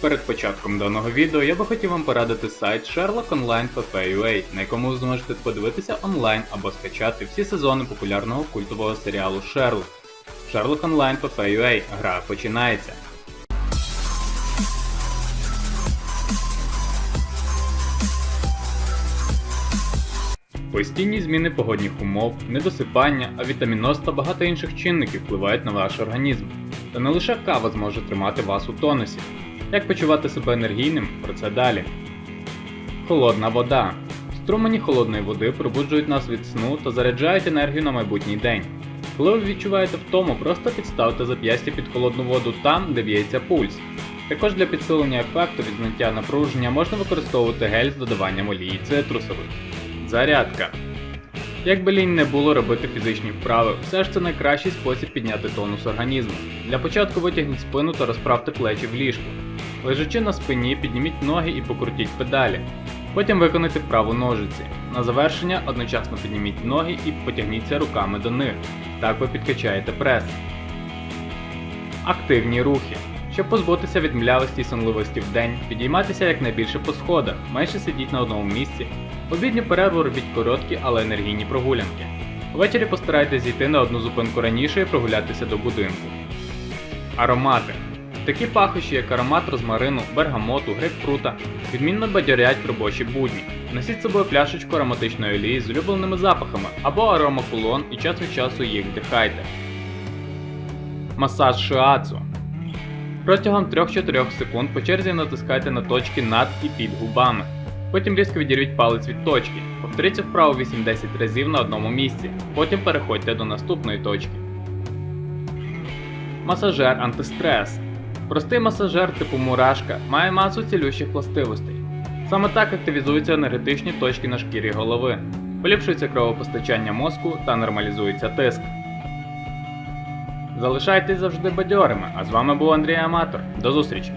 Перед початком даного відео я би хотів вам порадити сайт Sherlock Online PPUA, на якому ви зможете подивитися онлайн або скачати всі сезони популярного культового серіалу Sherlock. Sherlock Online PPUA. Гра починається. Постійні зміни погодних умов, недосипання, авітаміноз та багато інших чинників впливають на ваш організм. Та не лише кава зможе тримати вас у тонусі. Як почувати себе енергійним? Про це далі. Холодна вода. Струмені холодної води пробуджують нас від сну та заряджають енергію на майбутній день. Коли ви відчуваєте втому, просто підставте зап'ястя під холодну воду там, де б'ється пульс. Також для підсилення ефекту від зняття напруження можна використовувати гель з додаванням олії цитрусових. Зарядка. Як би лінь не було робити фізичні вправи, все ж це найкращий спосіб підняти тонус організму. Для початку витягніть спину та розправте плечі в ліжку. Лежачи на спині, підніміть ноги і покрутіть педалі. Потім виконайте вправу ножиці. На завершення одночасно підніміть ноги і потягніться руками до них. Так ви підкачаєте прес. Активні рухи. Щоб позбутися від млявості і сонливості в день, підіймайтеся якнайбільше по сходах, менше сидіть на одному місці. Обідню перерву робіть короткі, але енергійні прогулянки. Ввечері постарайтесь зійти на одну зупинку раніше і прогулятися до будинку. Аромати. Такі пахощі, як аромат розмарину, бергамоту, грейпфрута, відмінно бадьорять робочі будні. Носіть з собою пляшечку ароматичної олії з улюбленими запахами або аромакулон і час від часу їх вдихайте. Масаж шиацу. Протягом 3-4 секунд по черзі натискайте на точки над і під губами. Потім різко відірвіть палець від точки. Повторіть вправу 8-10 разів на одному місці. Потім переходьте до наступної точки. Масажер антистрес. Простий масажер типу мурашка має масу цілющих властивостей. Саме так активізуються енергетичні точки на шкірі голови, поліпшується кровопостачання мозку та нормалізується тиск. Залишайтесь завжди бадьорими, а з вами був Андрій Аматор. До зустрічі!